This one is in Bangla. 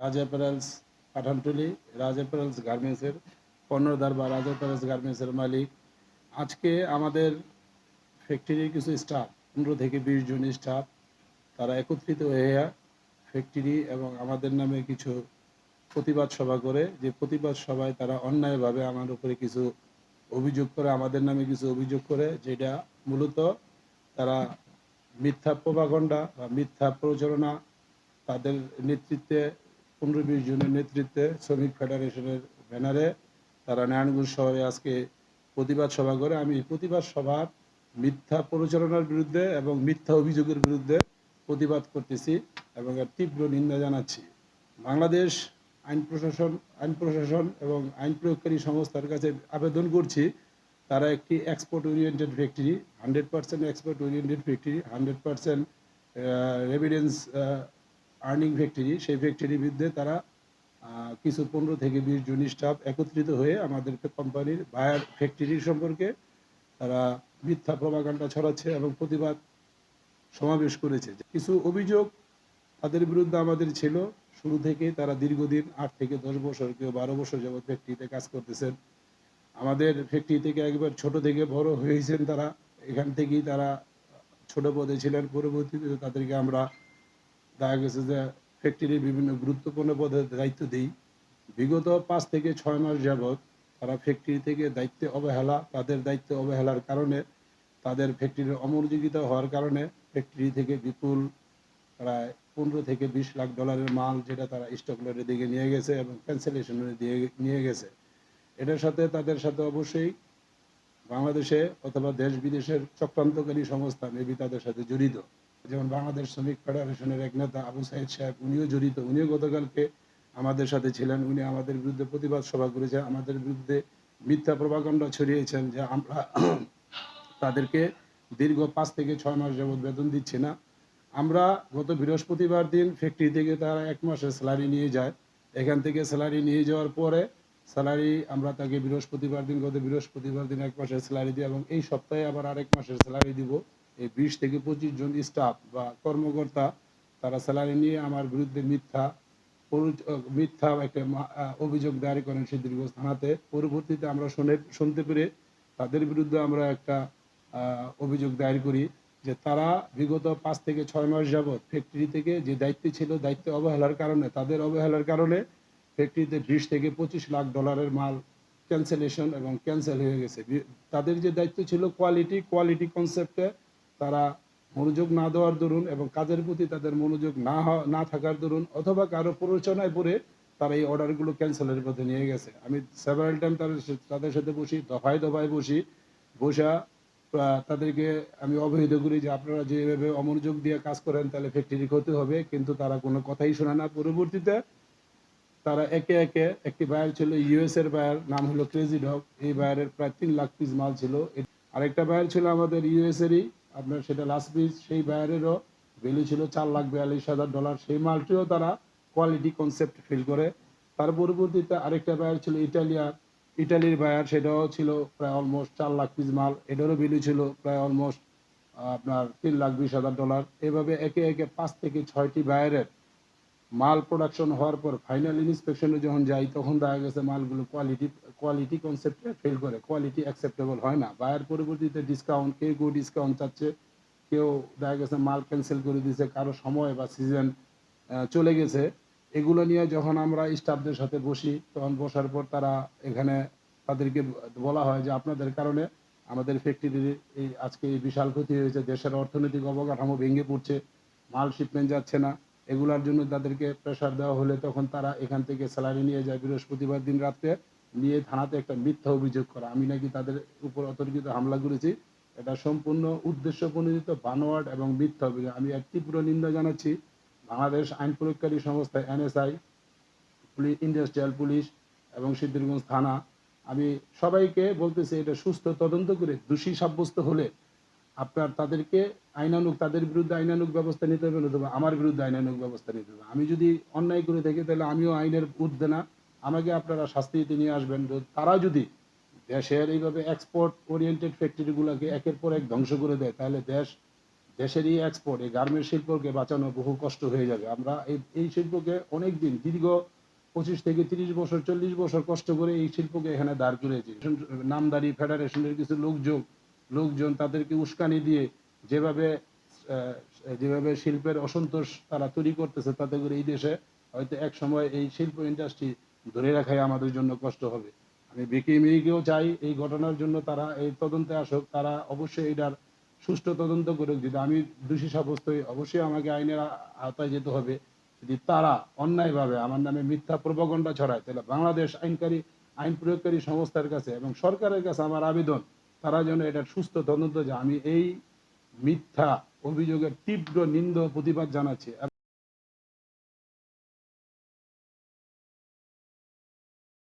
রাজ অ্যাপারেলস পাঠানটুলি রাজ অ্যাপারেলস গার্মেন্টসের কর্ণধার বা রাজ অ্যাপারেলস গার্মেন্টসের মালিক। আজকে আমাদের ফ্যাক্টরির কিছু স্টাফ পনেরো থেকে বিশ জন স্টাফ তারা একত্রিত হয়ে ফ্যাক্টরি এবং আমাদের নামে কিছু প্রতিবাদ সভা করে। যে প্রতিবাদ সভায় তারা অন্যায়ভাবে আমার উপরে কিছু অভিযোগ করে, আমাদের নামে কিছু অভিযোগ করে, যেটা মূলত তারা মিথ্যা প্রভাগণ্ডা বা মিথ্যা প্রচারণা তাদের নেতৃত্বে পনেরো বিশ জনের নেতৃত্বে শ্রমিক ফেডারেশনের ব্যানারে তারা নারায়ণগঞ্জ শহরে আজকে প্রতিবাদ সভা করে। আমি প্রতিবাদ সভার মিথ্যা প্রচারণার বিরুদ্ধে এবং মিথ্যা অভিযোগের বিরুদ্ধে প্রতিবাদ করতেছি এবং এর তীব্র নিন্দা জানাচ্ছি। বাংলাদেশ আইন প্রশাসন আইন প্রশাসন এবং আইন প্রয়োগকারী সংস্থার কাছে আবেদন করছি, তারা একটি export oriented factory hundred percent export oriented factory hundred percent রেভিডেন্স earning factory সেই ফ্যাক্টরির বিরুদ্ধে তারা কিছু পনেরো থেকে বিশ জন স্টাফ একত্রিত হয়ে আমাদের কোম্পানির বায়ার ফ্যাক্টরি সম্পর্কে তারা মিথ্যা প্রভাকাণ্ডা ছড়াচ্ছে এবং প্রতিবাদ সমাবেশ করেছে। কিছু অভিযোগ তাদের বিরুদ্ধে আমাদের ছিল। শুরু থেকে তারা দীর্ঘদিন আট থেকে দশ বছর কেউ বারো বছর যাবৎ ফ্যাক্টরিতে কাজ করতেছেন। আমাদের ফ্যাক্টরি থেকে একবার ছোট থেকে বড় হয়েছেন তারা। এখান থেকেই তারা ছোট পদে ছিলেন। পরবর্তীতে তাদেরকে আমরা দেখা গেছে যে ফ্যাক্টরির বিভিন্ন গুরুত্বপূর্ণ পদে দায়িত্ব দিই। বিগত পাঁচ থেকে ছয় মাস যাবৎ তারা ফ্যাক্টরি থেকে দায়িত্বে অবহেলা, তাদের দায়িত্ব অবহেলার কারণে তাদের ফ্যাক্টরির অমনোযোগিতা হওয়ার কারণে ফ্যাক্টরি থেকে বিপুল প্রায় পনেরো থেকে বিশ লাখ ডলারের মাল যেটা তারা স্টক লটে দিকে নিয়ে গেছে এবং ক্যান্সেলেশনে দিয়ে নিয়ে গেছে। এটার সাথে তাদের সাথে অবশ্যই বাংলাদেশে অথবা দেশ বিদেশের চক্রান্তকারী সংস্থা মেবি তাদের সাথে জড়িত। যেমন বাংলাদেশ শ্রমিক ফেডারেশনের এক নেতা আবু সাইদ সাহেব, উনিও জড়িত, উনিও গতকালকে আমাদের সাথে ছিলেন, উনি আমাদের বিরুদ্ধে প্রতিবাদ সভা করেছেন আমাদের বিরুদ্ধে মিথ্যা প্রভাকাণ্ড ছড়িয়েছেন যে আমরা তাদেরকে দীর্ঘ পাঁচ থেকে ছয় মাস যাবৎ বেতন দিচ্ছি না। আমরা গত বৃহস্পতিবার দিন ফ্যাক্টরি থেকে তারা এক মাসের স্যালারি নিয়ে যায়। এখান থেকে স্যালারি নিয়ে যাওয়ার পরে স্যালারি আমরা তাকে বৃহস্পতিবার দিন, গত বৃহস্পতিবার দিন এক মাসের স্যালারি দিই এবং এই সপ্তাহে আবার আরেক মাসের স্যালারি দিব। এই বিশ থেকে পঁচিশ জন স্টাফ বা কর্মকর্তা, তারা স্যালারি নিয়ে আমার বিরুদ্ধে মিথ্যা মিথ্যা একটা অভিযোগ দায়ের করেন সিদ্ধিরগঞ্জ থানাতে। পরবর্তীতে আমরা শুনে শুনতে পেরে তাদের বিরুদ্ধে আমরা একটা অভিযোগ দায়ের করি যে তারা বিগত পাঁচ থেকে ছয় মাস যাবৎ ফ্যাক্টরি থেকে যে দায়িত্বে ছিল দায়িত্ব অবহেলার কারণে, তাদের অবহেলার কারণে ফ্যাক্টরিতে বিশ থেকে পঁচিশ লাখ ডলারের মাল ক্যান্সেলেশন এবং ক্যান্সেল হয়ে গেছে। তাদের যে দায়িত্ব ছিল কোয়ালিটি কোয়ালিটি কনসেপ্টে তারা মনোযোগ না দেওয়ার দরুন এবং কাজের প্রতি তাদের মনোযোগ না না থাকার দরুন অথবা কারও প্ররোচনায় পড়ে তারা এই অর্ডারগুলো ক্যান্সেলের পথে নিয়ে গেছে। আমি সেভারাল টাইম তাদের তাদের সাথে বসি, দফায় দফায় বসি। বসা তাদেরকে আমি অবহিত করি যে আপনারা যেভাবে অমনোযোগ দিয়ে কাজ করেন তাহলে ফ্যাক্টরি ক্ষতি হবে, কিন্তু তারা কোনো কথাই শোনে না। পরবর্তীতে তারা একে একে, একটি বায়ার ছিল ইউএস এর বায়ার নাম হলো ক্রেজি ডগ এই বায়ারের প্রায় তিন লাখ পিস মাল ছিল। আরেকটা বায়ার ছিল আমাদের ইউএস এরই। আপনার সেটা লাস্ট পিস সেই বায়ারেরও ভ্যালু ছিল চার লাখ বিয়াল্লিশ হাজার ডলার সেই মালটিও তারা কোয়ালিটি কনসেপ্ট ফিল করে। তার পরবর্তীতে আরেকটা বায়ার ছিল ইটালিয়ার ইটালির বায়ার সেটাও ছিল প্রায় অলমোস্ট চার লাখ পিস মাল। এটারও ভ্যালু ছিল প্রায় অলমোস্ট আপনার তিন লাখ বিশ হাজার ডলার এভাবে একে একে পাঁচ থেকে ছয়টি বায়ারের মাল প্রোডাকশন হওয়ার পর ফাইনাল ইন্সপেকশনে যখন যাই, তখন দেখা গেছে মালগুলো কোয়ালিটি কোয়ালিটি কনসেপ্টে ফেল করে। কোয়ালিটি অ্যাকসেপ্টেবল হয় না। বায়ার পরবর্তীতে ডিসকাউন্ট কেউ কেউ ডিসকাউন্ট চাচ্ছে। কেউ দেখা গেছে মাল ক্যান্সেল করে দিয়েছে, কারও সময় বা সিজন চলে গেছে। এগুলো নিয়ে যখন আমরা স্টাফদের সাথে বসি, তখন বসার পর তারা এখানে তাদেরকে বলা হয় যে, আপনাদের কারণে আমাদের ফ্যাক্টরির এই আজকে এই বিশাল ক্ষতি হয়েছে। দেশের অর্থনৈতিক অবকাঠামো ভেঙে পড়ছে। মাল শিপমেন্ট যাচ্ছে না। এগুলার জন্য তাদেরকে প্রেশার দেওয়া হলে তখন তারা এখান থেকে স্যালারি নিয়ে যায়। বৃহস্পতিবার দিন রাত্রে নিয়ে থানাতে একটা মিথ্যা অভিযোগ করা। আমি নাকি তাদের উপর অতর্কিত হামলা করেছি। এটা সম্পূর্ণ উদ্দেশ্য প্রণোদিত বানোয়াট এবং মিথ্যা অভিযোগ। আমি এক তীব্র নিন্দা জানাচ্ছি বাংলাদেশ আইন প্রয়োগকারী সংস্থা এনএসআই, পুলিশ ইন্ডাস্ট্রিয়াল পুলিশ এবং সিদ্ধিরগঞ্জ থানা। আমি সবাইকে বলতেছি, এটা সুস্থ তদন্ত করে দোষী সাব্যস্ত হলে আপনার তাদেরকে আইনানুগ, তাদের বিরুদ্ধে আইনানুগ ব্যবস্থা নিতে হবে নতুবা আমার বিরুদ্ধে আইনানুগ ব্যবস্থা নিতে হবে। আমি যদি অন্যায় করে থাকি, তাহলে আমিও আইনের ঊর্ধ্বে না। আমাকে আপনারা শাস্তি দিতে নিয়ে আসবেন। তারা যদি দেশের এইভাবে এক্সপোর্ট ওরিয়েন্টেড ফ্যাক্টরিগুলোকে একের পর এক ধ্বংস করে দেয়, তাহলে দেশ, দেশেরই এক্সপোর্ট এই গার্মেন্ট শিল্পকে বাঁচানো বহু কষ্ট হয়ে যাবে। আমরা এই এই শিল্পকে অনেক দিন দীর্ঘ পঁচিশ থেকে তিরিশ বছর, চল্লিশ বছর কষ্ট করে এই শিল্পকে এখানে দাঁড় করেছি নামদারি ফেডারেশনের কিছু লোকজন লোকজন তাদেরকে উস্কানি দিয়ে যেভাবে যেভাবে শিল্পের অসন্তোষ তারা তৈরি করতেছে, তাতে করে এই দেশে হয়তো এক সময় এই শিল্প ইন্ডাস্ট্রি ধরে রাখাই আমাদের জন্য কষ্ট হবে। আমি বিকেএমইকেও চাই এই ঘটনার জন্য তারা এই তদন্তে আসুক, তারা অবশ্যই এটার সুষ্ঠু তদন্ত করুক। যদি আমি দোষী সাব্যস্ত হই, অবশ্যই আমাকে আইনের আওতায় যেতে হবে। যদি তারা অন্যায়ভাবে আমার নামে মিথ্যা প্রবগণ্ডা ছড়ায়, তাহলে বাংলাদেশ আইনকারী, আইন প্রয়োগকারী সংস্থার কাছে এবং সরকারের কাছে আমার আবেদন, তারা যেন এটার সুস্থ তদন্ত যে আমি এই মিথ্যা অভিযোগের তীব্র নিন্দ প্রতিবাদ জানাচ্ছি।